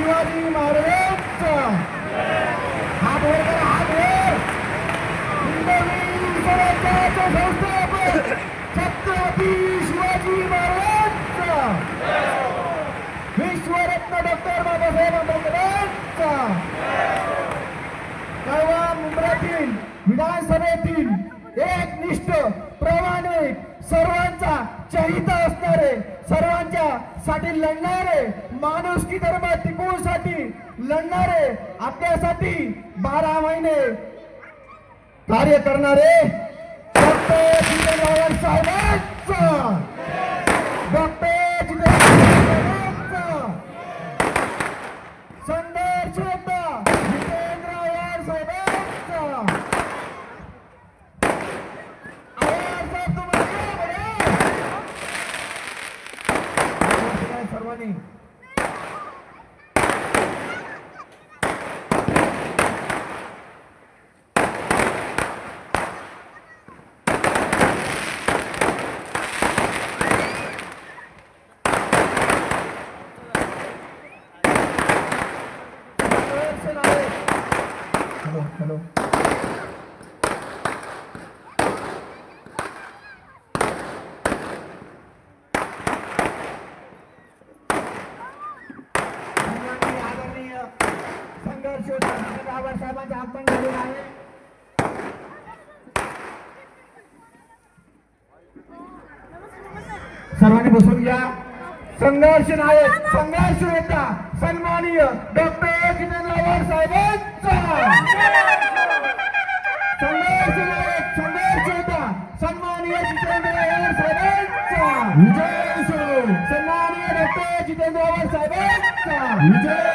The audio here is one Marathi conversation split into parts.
शिवाजी महाराजांचा. हा वर करा हात वर संस्थापक छत्रपती शिवाजी महाराजांचा. विश्वरत्न डॉक्टर बाबासाहेब आंबेडकरांचा. कळवा मुंबईतील विधानसभेतील एकनिष्ठ प्रामाणिक इथं असणारे सर्वांच्या साठी लढणारे माणुसकी धर्म टिकवण्यासाठी लढणारे आपल्यासाठी बारा महिने कार्य करणारे डॉक्टर जितेंद्र साहेबांचा. डॉक्टर जितेंद्र संघर्ष होता जितेंद्र आव्हाड साहेबांचा आव्हाड साहेब तुम्हाला बरं? सर्वांनी हॅलो हॅलो सन्माननीय आदरणीय संघर्ष योद्धा जितेंद्र आव्हाड साहेबांचे आगमन झालेलं आहे. सर्वांनी बसून घ्या. संघर्ष नायक संघर्ष योद्धा सन्माननीय डॉक्टर जितेंद्र साहेबांचा. संघर्ष नायक संघर्ष साहेबांचा. विजय असो. सन्माननीय डॉक्टर जितेंद्र आव्हाड साहेबांचा. विजय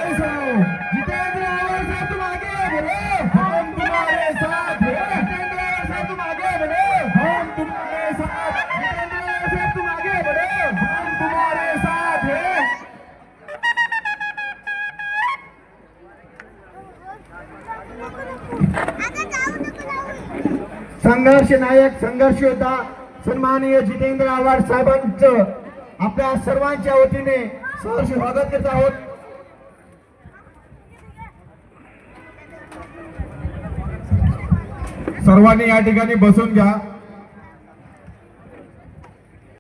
संघर्ष नायक संघर्ष योद्धा सन्माननीय जितेंद्र आव्हाड साहेबांचं आपल्या सर्वांच्या वतीने सहर्ष स्वागत करत आहोत. सर्वांनी या ठिकाणी बसून घ्या.